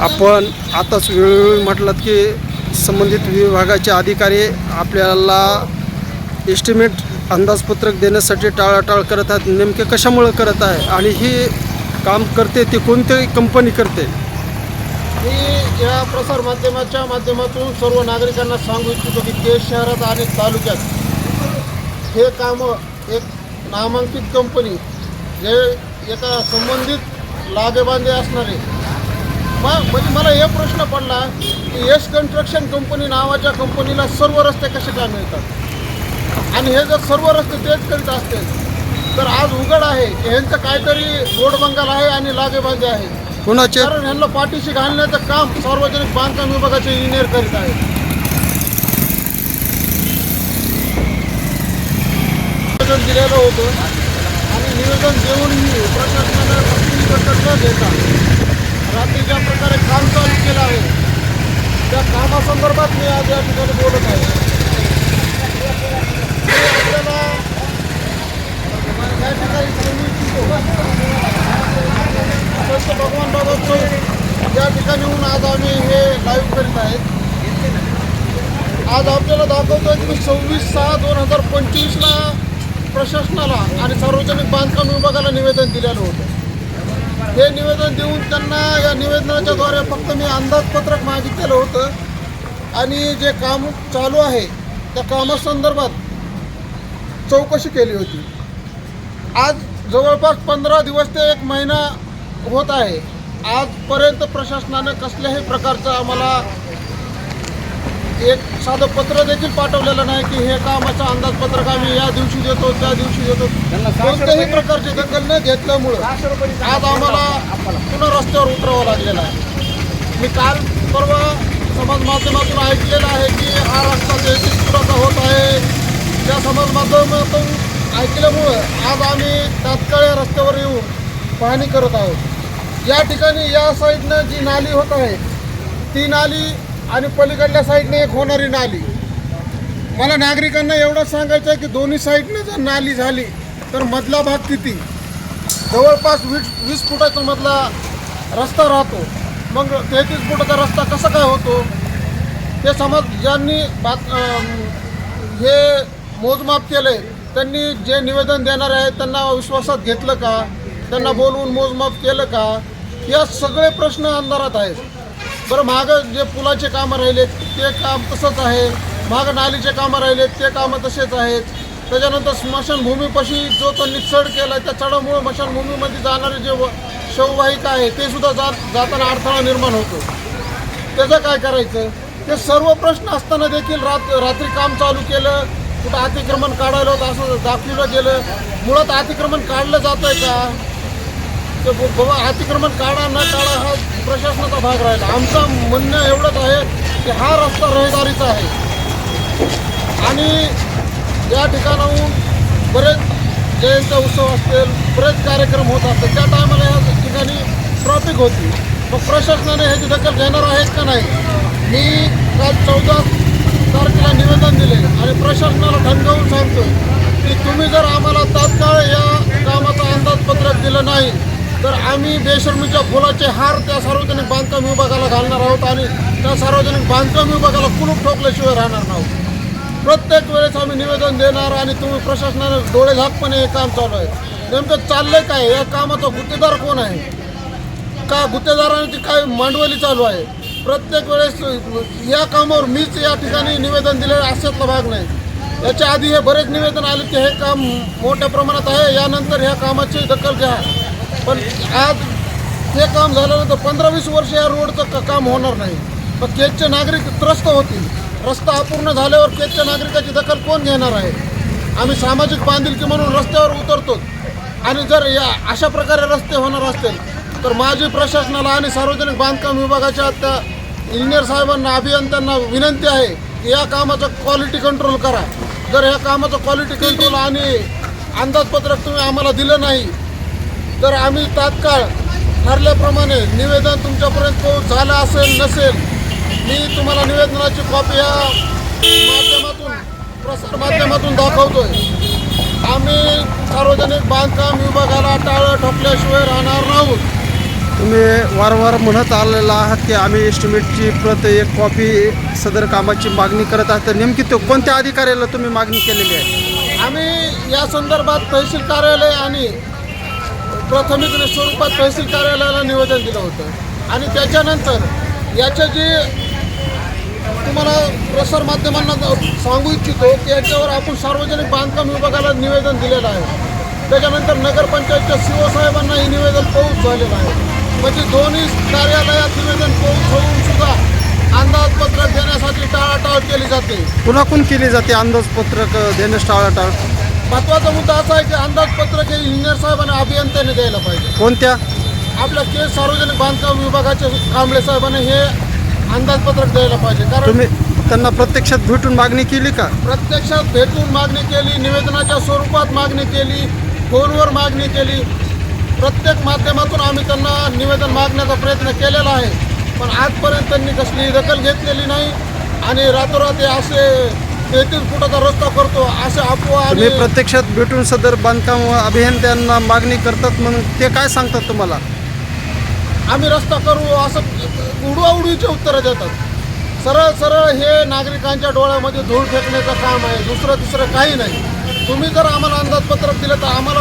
आपण आताच वेळोवेळी म्हटलात की संबंधित विभागाचे अधिकारी आपल्याला एस्टिमेट अंदाजपत्रक देण्यासाठी टाळाटाळ करत आहेत. नेमके कशामुळं करत आहे? आणि ही काम करते ती कोणती कंपनी करते? मी या प्रसार माध्यमाच्या माध्यमातून सर्व नागरिकांना सांगू इच्छितो की केस शहरात आणि तालुक्यात हे कामं एक नामांकित कंपनी जे एका संबंधित लागेबांधे असणारे मग म्हणजे मला हे प्रश्न पडला की यश कन्स्ट्रक्शन कंपनी नावाच्या कंपनीला सर्व रस्ते कसे काय मिळतात? आणि हे जर सर्व रस्ते तेच करीत असतील तर आज उघड आहे की ह्यांचं काहीतरी रोड बंगाल आहे आणि लागेबांधे आहे. कोणाचे? कारण ह्यांना पाठीशी घालण्याचं काम सार्वजनिक बांधकाम विभागाचे इंजिनियर करीत आहेत. निवेदन दिलेलं होतं आणि निवेदन देऊनही कसली दखल न घेता रात्री ज्या प्रकारे काम चालू केलं आहे त्या कामासंदर्भात मी आज या ठिकाणी बोलत आहे. आपल्याला या ठिकाणी सांगू इच्छितो संत भगवान बाबा चौक या ठिकाणी येऊन आज आम्ही हे लाईव्ह करीत आहेत. आज आपल्याला दाखवतोय की सव्वीस सहा दोन हजार पंचवीसला प्रशासनाला आणि सार्वजनिक बांधकाम विभागाला निवेदन दिलेलं होतं. हे निवेदन देऊन त्यांना या निवेदनाच्या द्वारे फक्त मी अंदाजपत्रक मागितलेलं होतं. आणि जे काम चालू आहे त्या कामासंदर्भात चौकशी केली होती. आज जवळपास पंधरा दिवस ते एक महिना होत आहे. आजपर्यंत प्रशासनानं कसल्याही प्रकारचं आम्हाला एक साधं पत्र देखील पाठवलेलं नाही की हे कामाचं अंदाजपत्रक आम्ही या दिवशी देतो त्या दिवशी देतो. कोणत्याही प्रकारची दखल न घेतल्यामुळं आज आम्हाला पुन्हा रस्त्यावर उतरावं लागलेलं आहे. मी काल परवा समाज माध्यमातून ऐकलेलं आहे की हा रस्ता जैतिक पुराचा होत आहे. त्या समाज माध्यमातून ऐकल्यामुळं आज आम्ही तात्काळ या रस्त्यावर येऊन पाहणी करत आहोत. या ठिकाणी या साईडनं जी नाली होत आहे ती नाली आणि पलीकडल्या साईडने एक होणारी नाली. मला नागरिकांना एवढं सांगायचं आहे की दोन्ही साईडने जर नाली झाली तर मधला भाग किती? जवळपास वीस वीस फुटाचा मधला रस्ता राहतो. मग तेहतीस फुटाचा रस्ता कसा काय होतो? ते समज ज्यांनी बात हे मोजमाप केले त्यांनी जे निवेदन देणार आहे त्यांना विश्वासात घेतलं का? त्यांना बोलवून मोजमाप केलं का? या सगळे प्रश्न अंधारात आहेत. बरं मागं जे पुलाचे कामं राहिले ते काम तसंच आहे. मागं नालीचे कामं राहिले ते कामं तसेच आहेत. त्याच्यानंतर स्मशानभूमीपाशी जो तो चढ केला आहे त्या चढामुळं स्मशानभूमीमध्ये जाणारे जे व- शववाहिका आहे ते सुद्धा जात जाताना अडथळा निर्माण होतो. त्याचं काय करायचं? ते सर्व प्रश्न असताना देखील रात रात्री काम चालू केलं कुठं अतिक्रमण काढायला होतं असं दाखवलं गेलं. मुळात अतिक्रमण काढलं जात आहे का? ते बाबा अतिक्रमण काढा न काढा हा प्रशासनाचा भाग राहिला. आमचं म्हणणं एवढंच आहे की हा रस्ता रहदारीचा आहे. आणि या ठिकाणाहून बरेच जयंती उत्सव असतील बरेच कार्यक्रम होत असतात त्या टायमाला या ठिकाणी ट्रॉफिक होती. मग प्रशासनाने ह्याची दखल घेणार आहेत का नाही? मी काल चौदा तारखेला निवेदन दिले आणि प्रशासनाला ठणकावून सांगतो की तुम्ही जर आम्हाला तात्काळ या कामाचं अंदाजपत्रक दिलं नाही तर आम्ही बेशर्मीच्या फुलाचे हार त्या सार्वजनिक बांधकाम विभागाला घालणार आहोत आणि त्या सार्वजनिक बांधकाम विभागाला कुलूप ठोकल्याशिवाय राहणार नाहोत प्रत्येक वेळेस आम्ही निवेदन देणार आणि तुम्ही प्रशासनानं डोळे झाकपणे हे काम चालू आहे. नेमकं चाललंय काय? या कामाचा गुत्तेदार कोण आहे? का गुत्तेदारांची काय मांडवली चालू आहे? प्रत्येक वेळेस या कामावर मीच या ठिकाणी निवेदन दिले अशातला भाग नाही. याच्या आधी हे बरेच निवेदन आले की हे काम मोठ्या प्रमाणात आहे. यानंतर ह्या कामाची दखल घ्या. पण आज हे काम झाल्यानंतर पंधरा वीस वर्ष या रोडचं काम होणार नाही. पण केजचे नागरिक त्रस्त होतील. रस्ता अपूर्ण झाल्यावर केजच्या नागरिकाची दखल कोण घेणार आहे? आम्ही सामाजिक बांधिलकी म्हणून रस्त्यावर उतरतो. आणि जर या अशा प्रकारे रस्ते होणार असतील तर माझी प्रशासनाला आणि सार्वजनिक बांधकाम विभागाच्या त्या इंजिनियर साहेबांना अभियंत्यांना विनंती आहे की या कामाचं क्वालिटी कंट्रोल करा. जर या कामाचं क्वालिटी कंट्रोल आणि अंदाजपत्रक तुम्ही आम्हाला दिलं नाही तर आम्ही तात्काळ ठरल्याप्रमाणे निवेदन तुमच्यापर्यंत पोहोच झालं असेल नसेल मी तुम्हाला निवेदनाची कॉपी या माध्यमातून प्रसार माध्यमातून दाखवतोय. आम्ही सार्वजनिक बांधकाम विभागाला टाळं ठोकल्याशिवाय राहणार नाहोत तुम्ही वारंवार म्हणत आलेला आहात की आम्ही एस्टिमेटची प्रत एक कॉपी सदर कामाची मागणी करत आहात. तर नेमकी तो कोणत्या अधिकाऱ्याला तुम्ही मागणी केलेली आहे? आम्ही या संदर्भात तहसील कार्यालय आणि प्राथमिक स्वरूपात तहसील कार्यालयाला निवेदन दिलं होतं. आणि त्याच्यानंतर याचं जे तुम्हाला प्रसार माध्यमांना सांगू इच्छितो की याच्यावर आपण सार्वजनिक बांधकाम विभागाला निवेदन दिलेलं आहे. त्याच्यानंतर नगरपंचायतच्या सी ओ साहेबांना हे निवेदन पोहोच झालेलं आहे. म्हणजे दोन्ही कार्यालयात निवेदन पोहोच होऊन सुद्धा अंदाजपत्रक देण्यासाठी टाळाटाळ केली जाते. कुणाकून केली जाते? अंदाजपत्रक देण्यास टाळाटाळ? महत्त्वाचा मुद्दा असा आहे की अंदाजपत्रक हे इंजिनियर साहेबांना अभियंत्याने द्यायला पाहिजे. कोणत्या? आपल्या केस सार्वजनिक बांधकाम विभागाचे कांबळे साहेबांनी हे अंदाजपत्रक द्यायला पाहिजे. कारण तुम्ही त्यांना प्रत्यक्षात भेटून मागणी केली का? प्रत्यक्षात भेटून मागणी केली निवेदनाच्या स्वरूपात मागणी केली फोनवर मागणी केली. प्रत्येक माध्यमातून आम्ही त्यांना निवेदन मागण्याचा प्रयत्न केलेला आहे. पण आजपर्यंत त्यांनी कसलीही दखल घेतलेली नाही. आणि रातोरात हे असे तेहतीस फुटाचा रस्ता करतो असे अफवा तुम्ही आणि प्रत्यक्षात भेटून सदर बांधकाम अभियंत्यांना मागणी करतात म्हणून ते काय सांगतात तुम्हाला? आम्ही रस्ता करू असं उडवाउडवीचे उत्तरं देतात. सरळ सरळ हे नागरिकांच्या डोळ्यामध्ये धूळ फेकण्याचं काम आहे दुसरं तिसरं काही नाही. तुम्ही जर आम्हाला अंदाजपत्रक दिलं तर आम्हाला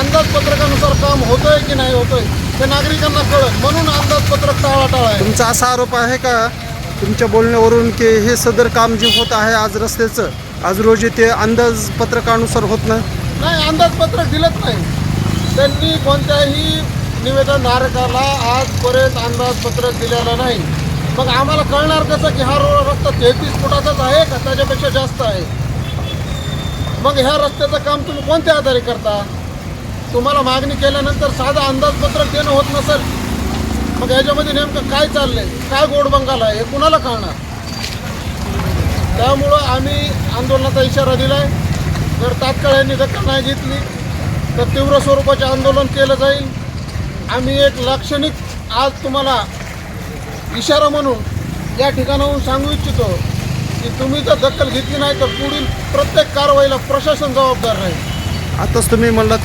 अंदाजपत्रकानुसार काम होतंय की नाही होतंय ते नागरिकांना कळत म्हणून अंदाजपत्रक टाळाटाळ आहे. तुमचा असा आरोप आहे का तुमच्या बोलण्यावरून की हे सदर काम जे होत आहे आज रस्त्याचं आज रोजी ते अंदाजपत्रकानुसार होत नाही? नाही अंदाजपत्रक दिलंच नाही. त्यांनी कोणत्याही निवेदनधारकाला आजपर्यंत अंदाजपत्रक दिलेलं नाही. मग आम्हाला कळणार कसं की हा रोड रस्ता तेहतीस फुटाचाच आहे का त्याच्यापेक्षा जास्त आहे? मग ह्या रस्त्याचं काम तुम्ही कोणत्या आधारे करता? तुम्हाला मागणी केल्यानंतर साधं अंदाजपत्रक देणं होत नसेल मग याच्यामध्ये नेमकं काय चाललंय? काय गोडबंगाल आहे? हे कुणाला कळणार? त्यामुळं आम्ही आंदोलनाचा इशारा दिलाय. जर तात्काळ यांनी दखल नाही घेतली तर तीव्र स्वरूपाचे आंदोलन केलं जाईल. आम्ही एक लाक्षणिक आज तुम्हाला इशारा म्हणून या ठिकाणाहून सांगू इच्छितो की तुम्ही जर दखल घेतली नाही तर पुढील प्रत्येक कारवाईला प्रशासन जबाबदार राहील. आताच तुम्ही म्हणलात